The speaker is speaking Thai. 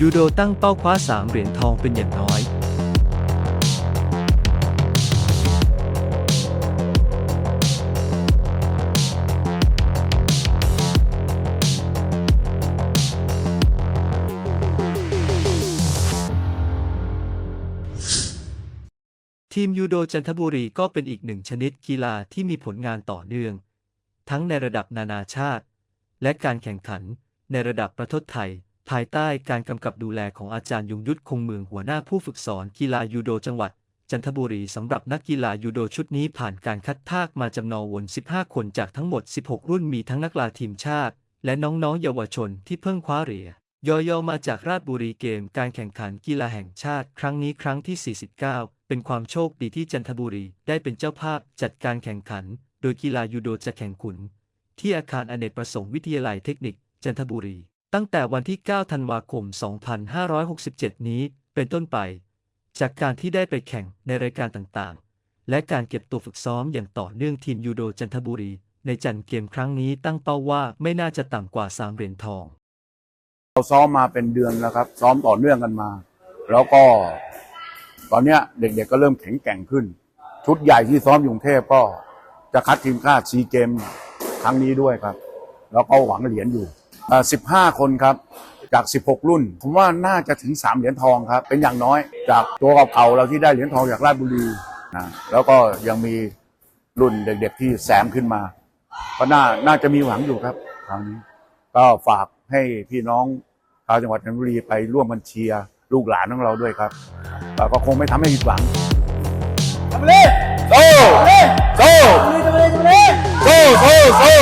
ยูโดตั้งเป้าคว้า 3 เหรียญทองเป็นอย่างน้อยทีมยูโดจันทบุรีก็เป็นอีกหนึ่งชนิดกีฬาที่มีผลงานต่อเนื่อง ทั้งในระดับนานาชาติ และการแข่งขันในระดับประเทศไทย ภายใต้การกำกับดูแลของอาจารย์ยงยุทธคงเมืองหัวหน้าผู้ฝึกสอนกีฬายูโดจังหวัด จันทบุรีสำหรับนักกีฬายูโดชุดนี้ผ่านการคัดทากมาจำนวน 15 คนจากทั้งหมด 16 รุ่นมีทั้งนักกีฬาทีมชาติ และน้องๆเยาวชนที่เพิ่งคว้าเหรียญยอยอมาจากราชบุรีเกมการแข่งขันกีฬาแห่งชาติ ครั้งนี้ครั้งที่ 49 เป็นความโชคดีที่จันทบุรีได้เป็นเจ้าภาพจัดการแข่งขัน โดยกีฬายูโดจะแข่งขุน ที่อาคารอเนกประสงค์วิทยาลัยเทคนิค จันทบุรี ตั้งแต่วันที่ 9 ธันวาคม 2567 นี้เป็นต้นไป จากการที่ได้ไปแข่งในรายการต่างๆ และการเก็บตัวฝึกซ้อมอย่างต่อเนื่องทีมยูโดจันทบุรี ในจันเกมครั้งนี้ตั้งเป้าว่าไม่น่าจะต่ำกว่า 3 เหรียญทอง เราซ้อมมาเป็นเดือนแล้วครับ ซ้อมต่อเนื่องกันมา แล้วก็ ตอนเนี้ยเด็กๆก็เริ่มแข็งแกร่งขึ้น ชุดใหญ่ที่ซ้อมอยู่กรุงเทพก็จะคัดทีมชาติซีเกมครั้งนี้ด้วยครับ แล้วก็หวังเหรียญอยู่ สิบห้าคนครับจาก 16 รุ่น ผมว่าน่าจะถึง 3 เหรียญทองครับ เป็นอย่างน้อย จากตัวเก่าๆเราที่ได้เหรียญทองจากราชบุรีนะแล้วก็ยังมีรุ่นเด็กๆที่แซมขึ้นมา ก็น่าน่าจะมีหวังอยู่ครับคราวนี้ ก็ฝากให้พี่น้องชาวจังหวัดจันทบุรีไปร่วมกันเชียร์ลูกหลานของเราด้วยครับแต่ก็คงไม่ทำให้ผิดหวังทำเลยโซ่โซ่โซ่โซ่โซ่